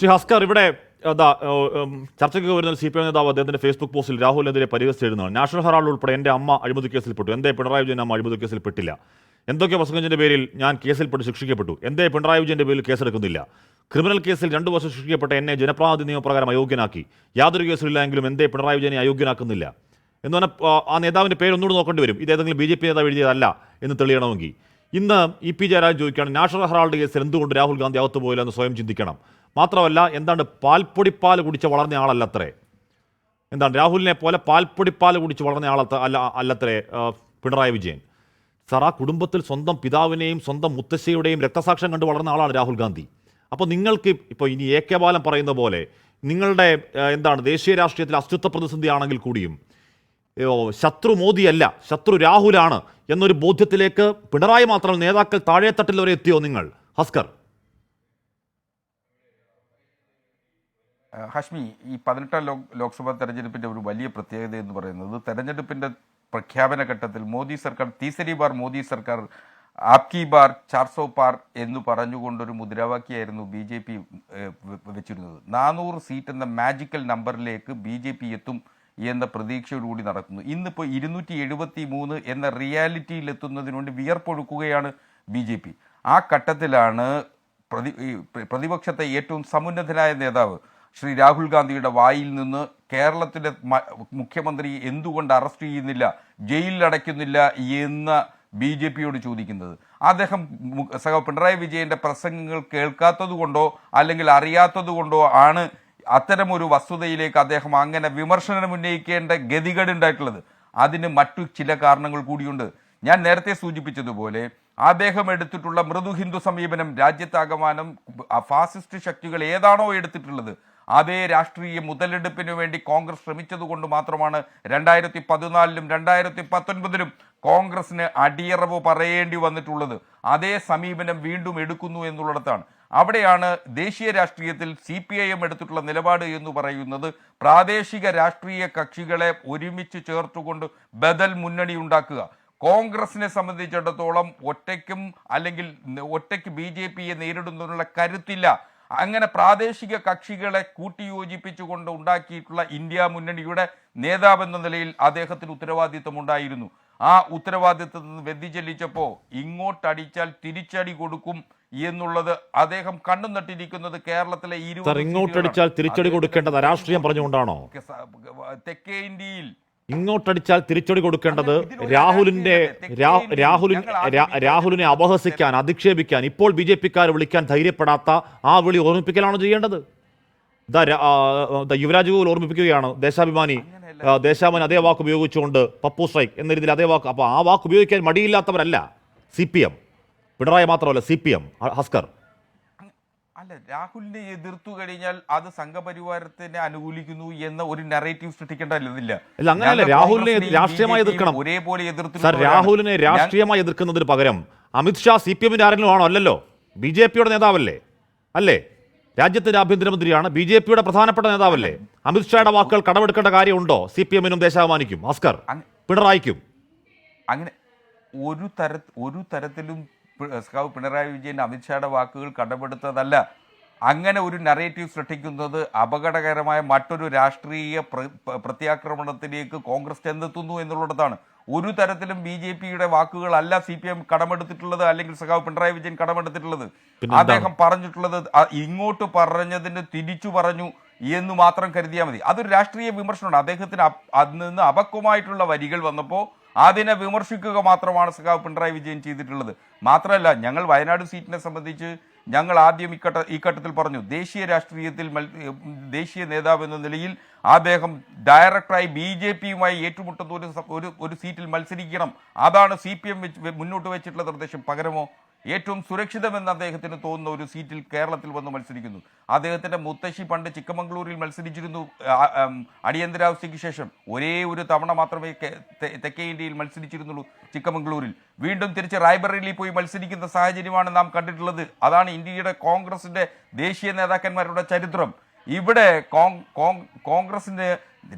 ശ്രീ ഹസ്കർ ഇവിടെ എന്താ ചർച്ചയ്ക്ക് വരുന്ന സി പി എം നേതാവ് അദ്ദേഹത്തിന്റെ ഫേസ്ബുക്ക് പോസ്റ്റിൽ രാഹുലിനെതിരെ പരിഹസിച്ച് എഴുതുന്നതാണ് നാഷണൽ ഹെറാൾഡ് ഉൾപ്പെടെ എന്റെ അമ്മ അഴിമതി കേസിൽപ്പെട്ടു എന്തേ പിണറായി വിജയൻ അമ്മ അഴിമതി കേസിൽപ്പെട്ടില്ല എന്തൊക്കെ വസങ്കഞ്ചിന്റെ പേരിൽ ഞാൻ കേസിൽപ്പെട്ട് ശിക്ഷിക്കപ്പെട്ടു. എന്തേ പിണറായി വിജയന്റെ പേരിൽ കേസെടുക്കുന്നില്ല. ക്രിമിനൽ കേസിൽ രണ്ടു വർഷം ശിക്ഷിക്കപ്പെട്ട എന്നെ ജനപ്രാതിനിധ്യ നിയമപ്രകാരം അയോഗ്യനാക്കി. യാതൊരു കേസിലില്ലെങ്കിലും എന്തേ പിണറായി വിജയനെ അയോഗ്യനാക്കുന്നില്ല. എന്ന് പറഞ്ഞാൽ ആ, നേതാവിന്റെ പേര് ഒന്നുകൂടി നോക്കേണ്ടി വരും. ഇത് ഏതെങ്കിലും ബി ജെ പി നേതാവ് എഴുതിയതല്ല എന്ന് തെളിയണമെങ്കിൽ. ഇന്ന് ഇ പി ജയരാജ് ചോദിക്കുകയാണ് നാഷണൽ ഹെറാൾഡ് കേസിൽ എന്തുകൊണ്ട് രാഹുൽ ഗാന്ധി അകത്ത് പോയില്ല എന്ന് സ്വയം ചിന്തിക്കണം. മാത്രമല്ല എന്താണ് പാൽപ്പൊടിപ്പാൽ കുടിച്ച് വളർന്ന ആളല്ലത്രേ. എന്താണ് രാഹുലിനെ പോലെ പാൽപ്പൊടിപ്പാൽ കുടിച്ച് വളർന്ന ആളത്ത അല്ല അല്ലത്രേ പിണറായി വിജയൻ. സാർ ആ കുടുംബത്തിൽ സ്വന്തം പിതാവിനെയും സ്വന്തം മുത്തശ്ശിയുടെയും രക്തസാക്ഷ്യം കണ്ട് വളർന്ന ആളാണ് രാഹുൽ ഗാന്ധി. അപ്പോൾ നിങ്ങൾക്ക് ഇപ്പോൾ ഇനി എ കെ ബാലൻ പറയുന്ന പോലെ നിങ്ങളുടെ എന്താണ് ദേശീയ രാഷ്ട്രീയത്തിൽ അസ്തിത്വ പ്രതിസന്ധി ആണെങ്കിൽ കൂടിയും ശത്രു മോദിയല്ല ശത്രു രാഹുലാണ് എന്നൊരു ബോധ്യത്തിലേക്ക് പിണറായി മാത്രം നേതാക്കൾ താഴെത്തട്ടിൽ വരെ എത്തിയോ നിങ്ങൾ? ഹസ്കർ. ഹഷ്മി ഈ പതിനെട്ടാം ലോ ലോക്സഭാ തെരഞ്ഞെടുപ്പിന്റെ ഒരു വലിയ പ്രത്യേകത എന്ന് പറയുന്നത് തെരഞ്ഞെടുപ്പിന്റെ പ്രഖ്യാപന ഘട്ടത്തിൽ മോദി സർക്കാർ തീസരി ബാർ മോദി സർക്കാർ ആപ്കി ബാർ ചാർസോ പാർ എന്ന് പറഞ്ഞുകൊണ്ടൊരു മുദ്രാവാക്യമായിരുന്നു ബി ജെ പി വെച്ചിരുന്നത്. നാനൂറ് സീറ്റ് എന്ന മാജിക്കൽ നമ്പറിലേക്ക് ബി ജെ പി എത്തും എന്ന പ്രതീക്ഷയോടുകൂടി നടക്കുന്നു. ഇന്നിപ്പോൾ ഇരുന്നൂറ്റി എഴുപത്തി മൂന്ന് എന്ന റിയാലിറ്റിയിൽ എത്തുന്നതിന് വേണ്ടി വിയർപ്പൊഴുക്കുകയാണ് ബി ജെ പി. ആ ഘട്ടത്തിലാണ് പ്രതി പ്രതിപക്ഷത്തെ ഏറ്റവും സമുന്നതനായ നേതാവ് ശ്രീ രാഹുൽ ഗാന്ധിയുടെ വായിൽ നിന്ന് കേരളത്തിലെ മുഖ്യമന്ത്രി എന്തുകൊണ്ട് അറസ്റ്റ് ചെയ്യുന്നില്ല ജയിലിൽ അടയ്ക്കുന്നില്ല എന്ന് ബി ജെ പിയോട് ചോദിക്കുന്നത്. അദ്ദേഹം സഹ പിണറായി വിജയന്റെ പ്രസംഗങ്ങൾ കേൾക്കാത്തത് കൊണ്ടോ അല്ലെങ്കിൽ അറിയാത്തത് കൊണ്ടോ ആണ് അത്തരമൊരു വസ്തുതയിലേക്ക് അദ്ദേഹം അങ്ങനെ വിമർശനം ഉന്നയിക്കേണ്ട ഗതികേട് ഉണ്ടായിട്ടുള്ളത്. അതിന് മറ്റു ചില കാരണങ്ങൾ കൂടിയുണ്ട്. ഞാൻ നേരത്തെ സൂചിപ്പിച്ചതുപോലെ അദ്ദേഹം എടുത്തിട്ടുള്ള മൃദു ഹിന്ദു സമീപനം രാജ്യത്താകമാനം ഫാസിസ്റ്റ് ശക്തികൾ ഏതാണോ എടുത്തിട്ടുള്ളത് അതേ രാഷ്ട്രീയ മുതലെടുപ്പിനു വേണ്ടി കോൺഗ്രസ് ശ്രമിച്ചതുകൊണ്ട് മാത്രമാണ് രണ്ടായിരത്തി പതിനാലിലും രണ്ടായിരത്തി പത്തൊൻപതിലും കോൺഗ്രസിന് അടിയറവ് പറയേണ്ടി വന്നിട്ടുള്ളത്. അതേ സമീപനം വീണ്ടും എടുക്കുന്നു എന്നുള്ളിടത്താണ്. അവിടെയാണ് ദേശീയ രാഷ്ട്രീയത്തിൽ സി പി ഐ എം എടുത്തിട്ടുള്ള നിലപാട് എന്ന് പറയുന്നത്. പ്രാദേശിക രാഷ്ട്രീയ കക്ഷികളെ ഒരുമിച്ച് ചേർത്തുകൊണ്ട് ബദൽ മുന്നണി ഉണ്ടാക്കുക. കോൺഗ്രസിനെ സംബന്ധിച്ചിടത്തോളം ഒറ്റയ്ക്കും അല്ലെങ്കിൽ ഒറ്റയ്ക്ക് ബി ജെ പിയെ നേരിടുന്നതിനുള്ള കരുത്തില്ല. അങ്ങനെ പ്രാദേശിക കക്ഷികളെ കൂട്ടിയോജിപ്പിച്ചുകൊണ്ട് ഉണ്ടാക്കിയിട്ടുള്ള ഇന്ത്യ മുന്നണിയുടെ നേതാവെന്ന നിലയിൽ അദ്ദേഹത്തിന് ഉത്തരവാദിത്വം ഉണ്ടായിരുന്നു ആ ഉത്തരവാദിത്വത്തിൽ നിന്ന് വ്യതിചലിച്ചപ്പോൾ ഇങ്ങോട്ടടിച്ചാൽ തിരിച്ചടി കൊടുക്കും എന്നുള്ളത് അദ്ദേഹം കണ്ണു നട്ടിരിക്കുന്നത് കേരളത്തിലെ ഇങ്ങോട്ടടിച്ചാൽ. തിരിച്ചടി കൊടുക്കേണ്ടത് രാഷ്ട്രീയം പറഞ്ഞുകൊണ്ടാണോ തെക്കേ ഇന്ത്യയിൽ ഇങ്ങോട്ടടിച്ചാൽ തിരിച്ചടി കൊടുക്കേണ്ടത് രാഹുലിന്റെ രാഹുലിൻ രാഹുലിനെ അപഹസിക്കാൻ അധിക്ഷേപിക്കാൻ ഇപ്പോൾ ബി ജെ പിക്കാർ വിളിക്കാൻ ധൈര്യപ്പെടാത്ത ആ വിളി ഓർമ്മിപ്പിക്കലാണോ ചെയ്യേണ്ടത്. യുവരാജ് ഗോകുൽ ഓർമ്മിപ്പിക്കുകയാണ് ദേശാഭിമാനി ദേശാഭിമാനി അതേ വാക്ക് ഉപയോഗിച്ചുകൊണ്ട് പപ്പു സ്ട്രൈക്ക് എന്ന രീതിയിൽ അതേ വാക്ക്. അപ്പോൾ ആ വാക്ക് ഉപയോഗിക്കാൻ മടിയില്ലാത്തവരല്ല സി പി എം. പിണറായി മാത്രമല്ല സി പി എം ഹസ്കർ. അല്ല രാഹുലിനെ എതിർത്തു കഴിഞ്ഞാൽ അത് സംഘപരിവാരത്തിനെ അനുകൂലിക്കുന്നു എന്ന ഒരു നെറേറ്റീവ് സൃഷ്ടിക്കേണ്ടതില്ല അല്ല, അങ്ങനെയല്ല. രാഹുലിനെ രാഷ്ട്രീയമായി എതിർക്കണം. ഒരേപോലെ സാർ രാഹുലിനെ രാഷ്ട്രീയമായി എതിർക്കുന്നതിന് പകരം അമിത്ഷാ സി പി എമ്മിന്റെ ആരെങ്കിലും ആണോ അല്ലല്ലോ ബി ജെ പിയുടെ നേതാവല്ലേ? അല്ലേ? രാജ്യത്തിന്റെ ആഭ്യന്തരമന്ത്രിയാണ് ബി ജെ പിയുടെ പ്രധാനപ്പെട്ട നേതാവല്ലേ? അമിത്ഷായുടെ വാക്കുകൾ കടമെടുക്കേണ്ട കാര്യമുണ്ടോ? സി പി എമ്മിനും ദേശാഭിമാനിക്കും. അസ്കർ പിണറായിക്കും. അങ്ങനെ ഒരു തര ഒരു തരത്തിലും സഖാവ് പിണറായി വിജയൻ അമിത്ഷായുടെ വാക്കുകൾ കടമെടുത്തതല്ല. അങ്ങനെ ഒരു നറേറ്റീവ് സൃഷ്ടിക്കുന്നത് അപകടകരമായ മറ്റൊരു രാഷ്ട്രീയ പ്ര- പ്ര- പ്രത്യാക്രമണത്തിലേക്ക് കോൺഗ്രസ് ചെന്നെത്തുന്നു എന്നുള്ളതാണ്. ഒരു തരത്തിലും ബി ജെ പിയുടെ വാക്കുകളല്ല സി പി എം കടമെടുത്തിട്ടുള്ളത് അല്ലെങ്കിൽ സഖാവ് പിണറായി വിജയൻ കടമെടുത്തിട്ടുള്ളത്. അദ്ദേഹം പറഞ്ഞിട്ടുള്ളത് ഇങ്ങോട്ട് പറഞ്ഞതിന് തിരിച്ചു പറഞ്ഞു. എന്ന് മാത്രം കരുതിയാൽ മതി. അതൊരു രാഷ്ട്രീയ വിമർശനമാണ്. അദ്ദേഹത്തിന് അതിൽ നിന്ന് അപക്വമായിട്ടുള്ള വരികൾ വന്നപ്പോൾ അതിനെ വിമർശിക്കുക മാത്രമാണ് സഖാവ് പിണറായി വിജയൻ ചെയ്തിട്ടുള്ളത്. മാത്രമല്ല ഞങ്ങൾ വയനാട് സീറ്റിനെ സംബന്ധിച്ച് ഞങ്ങൾ ആദ്യം ഇക്കട്ട ഈ ഘട്ടത്തിൽ പറഞ്ഞു ദേശീയ രാഷ്ട്രീയത്തിൽ ദേശീയ നേതാവ് എന്ന നിലയിൽ അദ്ദേഹം ഡയറക്ടറായി ബി ജെ പിയുമായി ഏറ്റുമുട്ടുന്ന ഒരു ഒരു സീറ്റിൽ മത്സരിക്കണം. അതാണ് സി പി എം മുന്നോട്ട് വെച്ചിട്ടുള്ള നിർദ്ദേശം. പകരമോ? ഏറ്റവും സുരക്ഷിതമെന്ന് അദ്ദേഹത്തിന് തോന്നുന്ന ഒരു സീറ്റിൽ കേരളത്തിൽ വന്ന് മത്സരിക്കുന്നു. അദ്ദേഹത്തിന്റെ മുത്തശ്ശി പണ്ട് ചിക്കമംഗ്ലൂരിൽ മത്സരിച്ചിരുന്നു. അടിയന്തരാവസ്ഥയ്ക്ക് ശേഷം ഒരേ ഒരു തവണ മാത്രമേ തെക്കേ ഇന്ത്യയിൽ മത്സരിച്ചിരുന്നുള്ളൂ ചിക്കമംഗ്ലൂരിൽ വീണ്ടും തിരിച്ച് റായ്ബറേലിയിൽ പോയി മത്സരിക്കുന്ന സാഹചര്യമാണ് നാം കണ്ടിട്ടുള്ളത്. അതാണ് ഇന്ത്യയുടെ കോൺഗ്രസിന്റെ ദേശീയ നേതാക്കന്മാരുടെ ചരിത്രം. ഇവിടെ കോൺഗ്രസിന്റെ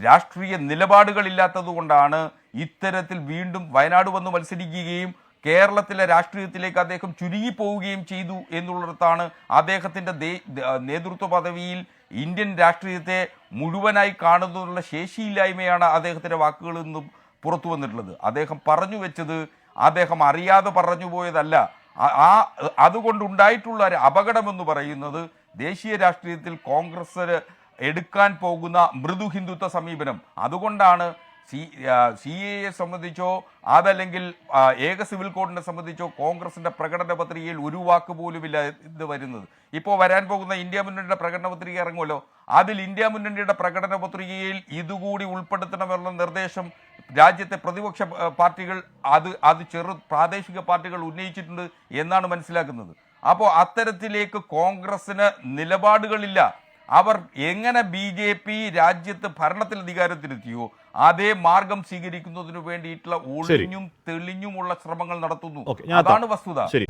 രാഷ്ട്രീയ നിലപാടുകളില്ലാത്തതുകൊണ്ടാണ് ഇത്തരത്തിൽ വീണ്ടും വയനാട് വന്ന് മത്സരിക്കുകയും കേരളത്തിലെ രാഷ്ട്രീയത്തിലേക്ക് അദ്ദേഹം ചുരുങ്ങിപ്പോവുകയും ചെയ്തു എന്നുള്ളിടത്താണ് അദ്ദേഹത്തിന്റെ നേതൃത്വ പദവിയിൽ ഇന്ത്യൻ രാഷ്ട്രീയത്തെ മുഴുവനായി കാണുന്നതിനുള്ള ശേഷിയില്ലായ്മയാണ് അദ്ദേഹത്തിന്റെ വാക്കുകളിൽ നിന്നും പുറത്തു വന്നിട്ടുള്ളത്. അദ്ദേഹം പറഞ്ഞു വെച്ചത് അദ്ദേഹം അറിയാതെ പറഞ്ഞു പോയതല്ല. ആ- അതുകൊണ്ടുണ്ടായിട്ടുള്ള ഒരു അപകടമെന്ന് പറയുന്നത് ദേശീയ രാഷ്ട്രീയത്തിൽ കോൺഗ്രസ് എടുക്കാൻ പോകുന്ന മൃദു ഹിന്ദുത്വ സമീപനം. അതുകൊണ്ടാണ് സി സി എയെ സംബന്ധിച്ചോ അതല്ലെങ്കിൽ ഏക സിവിൽ കോഡിനെ സംബന്ധിച്ചോ കോൺഗ്രസിന്റെ പ്രകടന പത്രികയിൽ ഒരു വാക്ക് പോലുമില്ല ഇത് വരുന്നത്. ഇപ്പോൾ വരാൻ പോകുന്ന ഇന്ത്യ മുന്നണിയുടെ പ്രകടന പത്രിക ഇറങ്ങുമല്ലോ? അതിൽ ഇന്ത്യ മുന്നണിയുടെ പ്രകടന പത്രികയിൽ ഇതുകൂടി ഉൾപ്പെടുത്തണമെന്നുള്ള നിർദ്ദേശം രാജ്യത്തെ പ്രതിപക്ഷ പാർട്ടികൾ അത് അത് ചെറു പ്രാദേശിക പാർട്ടികൾ ഉന്നയിച്ചിട്ടുണ്ട് എന്നാണ് മനസ്സിലാക്കുന്നത്. അപ്പോൾ അത്തരത്തിലേക്ക് കോൺഗ്രസ്സിന് നിലപാടുകളില്ല. അവർ എങ്ങനെ ബി ജെ പി രാജ്യത്ത് ഭരണത്തിൽ അധികാരത്തിലെത്തിയോ അതേ മാർഗം സ്വീകരിക്കുന്നതിനു വേണ്ടിയിട്ടുള്ള ഒളിഞ്ഞും തെളിഞ്ഞുമുള്ള ശ്രമങ്ങൾ നടത്തുന്നു. അതാണ് വസ്തുത. ശരി.